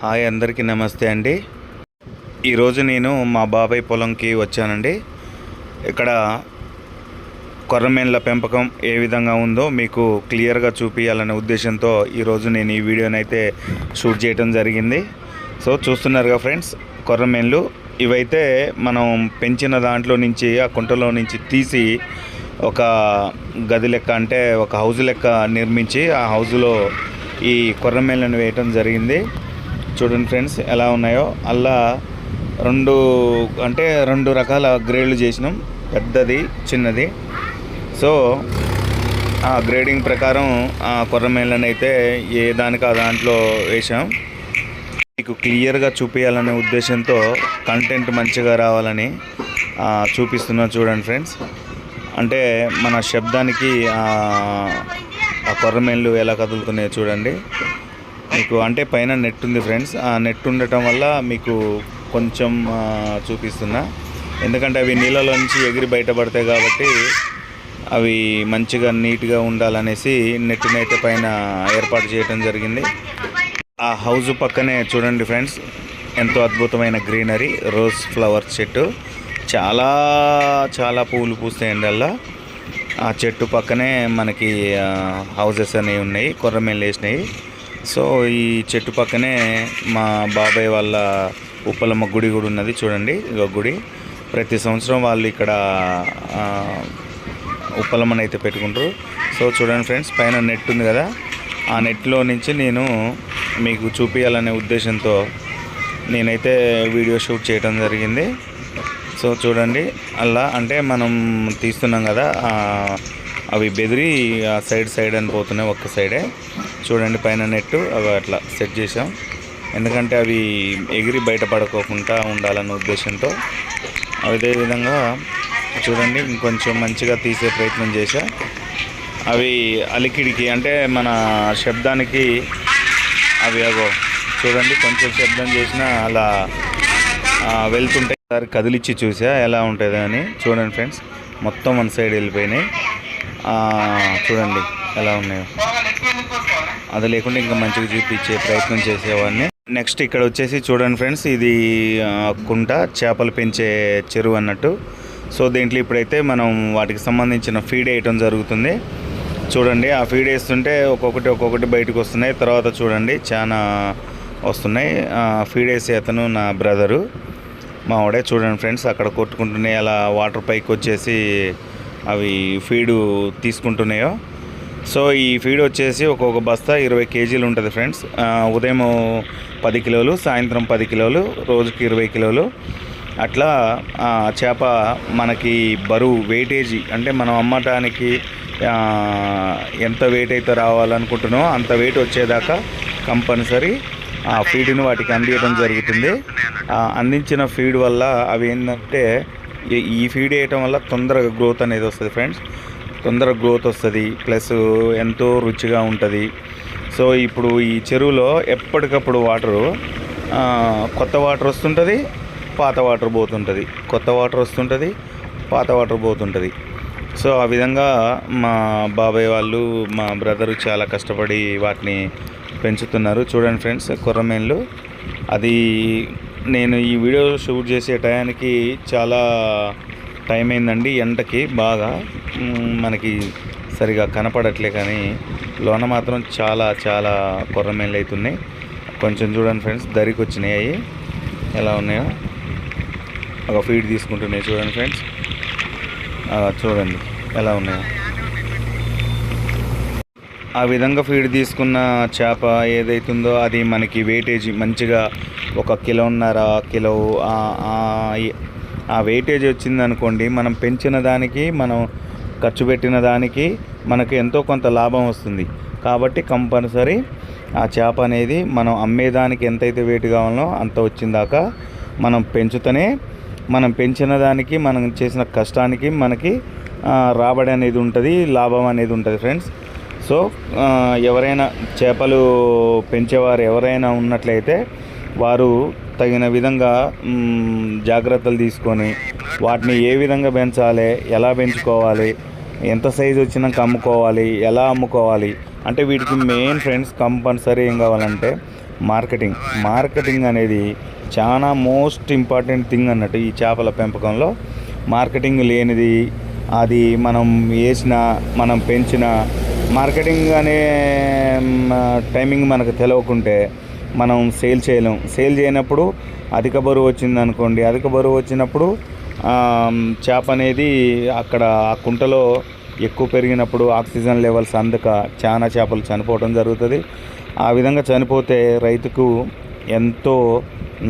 Hi అందరికీ నమస్తే అండి. ఈరోజు నేను మా బాబాయ్ పొలంకి వచ్చానండి. ఇక్కడ కొర్రమేన్ల పెంపకం ఏ విధంగా ఉందో మీకు క్లియర్గా చూపించాలనే ఉద్దేశంతో ఈరోజు నేను ఈ వీడియోని అయితే షూట్ చేయడం జరిగింది. సో చూస్తున్నారుగా ఫ్రెండ్స్ కొర్రమేన్లు ఇవైతే మనం పెంచిన దాంట్లో నుంచి ఆ కుంటలో నుంచి తీసి ఒక గది లెక్క అంటే ఒక హౌస్ లెక్క నిర్మించి ఆ హౌజ్లో ఈ కొర్రమేన్లను వేయటం జరిగింది. చూడండి ఫ్రెండ్స్ ఎలా ఉన్నాయో. అలా రెండు అంటే రెండు రకాల గ్రేడ్లు చేసినాం. పెద్దది చిన్నది. సో ఆ గ్రేడింగ్ ప్రకారం ఆ కొర్రమేళ్ళని అయితే ఏ దానికి ఆ దాంట్లో వేసాం మీకు క్లియర్గా చూపించాలనే ఉద్దేశంతో కంటెంట్ మంచిగా రావాలని చూపిస్తున్నా చూడండి ఫ్రెండ్స్. అంటే మన శబ్దానికి ఆ కొర్రమేళ్ళు ఎలా కదులుతున్నాయో చూడండి. మీకు అంటే పైన నెట్ ఉంది ఫ్రెండ్స్ ఆ నెట్ ఉండటం వల్ల మీకు కొంచెం చూపిస్తున్నా. ఎందుకంటే అవి నీళ్ళలోంచి ఎగిరి బయటపడతాయి కాబట్టి అవి మంచిగా నీట్గా ఉండాలనేసి నెట్ని అయితే పైన ఏర్పాటు చేయడం జరిగింది. ఆ హౌస్ పక్కనే చూడండి ఫ్రెండ్స్ ఎంతో అద్భుతమైన గ్రీనరీ రోజ్ ఫ్లవర్ చెట్టు. చాలా చాలా పూలు పూస్తాయి ఎండల్లో. ఆ చెట్టు పక్కనే మనకి హౌసెస్ అనేవి ఉన్నాయి. కొర్రమేలు వేసినాయి సో ఈ చెట్టు పక్కనే మా బాబాయ్ వాళ్ళ ఉప్పలమ్మ గుడి కూడా ఉన్నది చూడండి. ఇదో గుడి. ప్రతి సంవత్సరం వాళ్ళు ఇక్కడ ఉప్పలమ్మని అయితే పెట్టుకుంటారు. సో చూడండి ఫ్రెండ్స్ పైన నెట్ ఉంది కదా. ఆ నెట్లో నుంచి నేను మీకు చూపించాలనే ఉద్దేశంతో నేనైతే వీడియో షూట్ చేయడం జరిగింది. సో చూడండి అలా అంటే మనం తీస్తున్నాం కదా అవి బెదిరి ఆ సైడ్ సైడ్ అని పోతున్నాయి ఒక్క సైడే. చూడండి పైన నెట్టు అవి అట్లా సెట్ చేసాం ఎందుకంటే అవి ఎగిరి బయటపడుకోకుండా ఉండాలన్న ఉద్దేశంతో అదేవిధంగా చూడండి ఇంకొంచెం మంచిగా తీసే ప్రయత్నం చేశా. అవి అలికిడికి అంటే మన శబ్దానికి అవి అగో చూడండి కొంచెం శబ్దం చేసినా అలా వెళ్తుంటే ఒకసారి కదిలిచ్చి చూసా ఎలా ఉంటుంది అని. చూడండి ఫ్రెండ్స్ మొత్తం మన సైడ్ వెళ్ళిపోయినాయి. చూడండి ఎలా ఉన్నాయో. అది లేకుండా ఇంకా మంచిగా చూపించే ప్రయత్నం చేసేవాడిని. నెక్స్ట్ ఇక్కడ వచ్చేసి చూడండి ఫ్రెండ్స్ ఇది కుంట చేపలు పెంచే చెరువు అన్నట్టు. సో దీంట్లో ఇప్పుడైతే మనం వాటికి సంబంధించిన ఫీడ్ వేయటం జరుగుతుంది. చూడండి ఆ ఫీడ్ వేస్తుంటే ఒక్కొక్కటి ఒక్కొక్కటి బయటకు వస్తున్నాయి. తర్వాత చూడండి చాలా వస్తున్నాయి. ఫీడ్ వేసే అతను నా బ్రదరు మా వాడే చూడండి ఫ్రెండ్స్ అక్కడ కొట్టుకుంటున్నాయి. అలా వాటర్ పైకి వచ్చేసి అవి ఫీడు తీసుకుంటున్నాయో. సో ఈ ఫీడ్ వచ్చేసి ఒక్కొక్క బస్తా ఇరవై కేజీలు ఉంటుంది ఫ్రెండ్స్. ఉదయం పది కిలోలు సాయంత్రం పది కిలోలు రోజుకి ఇరవై కిలోలు. అట్లా చేప మనకి బరువు వెయిటేజీ అంటే మనం అమ్మటానికి ఎంత వెయిట్ అయితే రావాలనుకుంటున్నామో అంత వెయిట్ వచ్చేదాకా కంపల్సరీ ఆ ఫీడ్ని వాటికి అందించడం జరుగుతుంది. అందించిన ఫీడ్ వల్ల అవి ఏంటంటే ఈ- ఫీడ్ వేయటం వల్ల తొందరగా గ్రోత్ అనేది వస్తుంది ఫ్రెండ్స్ తొందరగా గ్రోత్ వస్తుంది ప్లస్ ఎంతో రుచిగా ఉంటుంది. సో ఇప్పుడు ఈ చెరువులో ఎప్పటికప్పుడు వాటరు కొత్త వాటర్ వస్తుంటుంది పాత వాటర్ పోతుంటుంది. కొత్త వాటర్ వస్తుంటుంది పాత వాటర్ పోతుంటుంది. సో ఆ విధంగా మా బాబాయ్ వాళ్ళు మా బ్రదరు చాలా కష్టపడి వాటిని పెంచుతున్నారు. చూడండి ఫ్రెండ్స్ కొర్రమేన్లు. అది నేను ఈ వీడియో షూట్ చేసే టయానికి చాలా టైం అయిందండి ఎండకి బాగా. మనకి సరిగా కనపడట్లే కానీ లోన మాత్రం చాలా చాలా కొర్రమేళ్ళు అవుతున్నాయి కొంచెం చూడండి ఫ్రెండ్స్ దరికి వచ్చినాయి అవి ఎలా ఉన్నాయో? ఒక ఫీడ్ తీసుకుంటున్నాయి చూడండి ఫ్రెండ్స్. చూడండి ఎలా ఉన్నాయో. ఆ విధంగా ఫీడ్ తీసుకున్న చేప ఏదైతుందో అది మనకి వెయిటేజ్ మంచిగా ఒక కిలోన్నర కిలో ఆ- ఆ వెయిటేజ్ వచ్చింది అనుకోండి మనం పెంచిన దానికి మనం ఖర్చు పెట్టిన దానికి మనకు ఎంతో కొంత లాభం వస్తుంది. కాబట్టి కంపల్సరీ ఆ చేప అనేది మనం అమ్మేదానికి ఎంతైతే వెయిట్ కావాలో అంత వచ్చిందాకా మనం పెంచుతూనే మనం పెంచిన దానికి మనం చేసిన కష్టానికి మనకి రాబడి అనేది ఉంటుంది లాభం అనేది ఉంటుంది ఫ్రెండ్స్ సో ఎవరైనా చేపలు పెంచేవారు ఎవరైనా ఉన్నట్లయితే వారు తగిన విధంగా జాగ్రత్తలు తీసుకొని వాటిని ఏ విధంగా పెంచాలి ఎలా పెంచుకోవాలి ఎంత సైజు వచ్చినాక అమ్ముకోవాలి ఎలా అమ్ముకోవాలి అంటే వీటికి మెయిన్ ఫ్రెండ్స్ కంపల్సరీ ఏం కావాలంటే మార్కెటింగ్. మార్కెటింగ్ అనేది చాలా మోస్ట్ ఇంపార్టెంట్ థింగ్ అన్నట్టు ఈ చేపల పెంపకంలో. మార్కెటింగ్ లేనిది అది మనం వేసిన మనం పెంచిన మార్కెటింగ్ అనే టైమింగ్ మనకు తెలియకుంటే మనం సేల్ చేయలేం. సేల్ చేయనప్పుడు అధిక బరువు వచ్చింది అనుకోండి అధిక బరువు వచ్చినప్పుడు చేప అనేది అక్కడ ఆ కుంటలో ఎక్కువ పెరిగినప్పుడు ఆక్సిజన్ లెవెల్స్ అందక చాలా చేపలు చనిపోవడం జరుగుతుంది. ఆ విధంగా చనిపోతే రైతుకు ఎంతో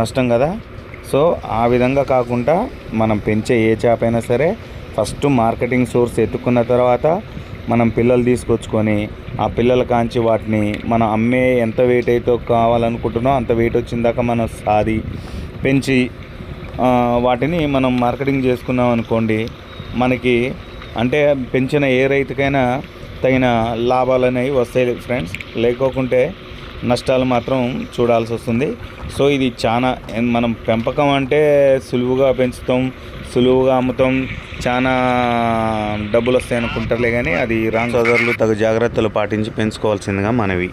నష్టం కదా. సో ఆ విధంగా కాకుండా మనం పెంచే ఏ చేప అయినా సరే ఫస్ట్ మార్కెటింగ్ సోర్స్ ఎత్తుకున్న తర్వాత మనం పిల్లలు తీసుకొచ్చుకొని ఆ పిల్లల కాంచి వాటిని మనం అమ్మే ఎంత వెయిట్ అయితే కావాలనుకుంటున్నామో అంత వెయిట్ వచ్చిందాక మనం సాది పెంచి వాటిని మనం మార్కెటింగ్ చేసుకున్నాం అనుకోండి మనకి అంటే పెంచిన ఏ రైతుకైనా తగిన లాభాలు అనేవి వస్తాయి ఫ్రెండ్స్. లేకోకుంటే నష్టాలు మాత్రం చూడాల్సి వస్తుంది. సో ఇది చాలా మనం పెంపకం అంటే సులువుగా పెంచుతాం సులువుగా అమ్ముతాం చాలా డబ్బులు వస్తాయి అనుకుంటారులే కానీ అది రాంగ్. సోదరులు తగు జాగ్రత్తలు పాటించి పెంచుకోవాల్సిందిగా మనవి.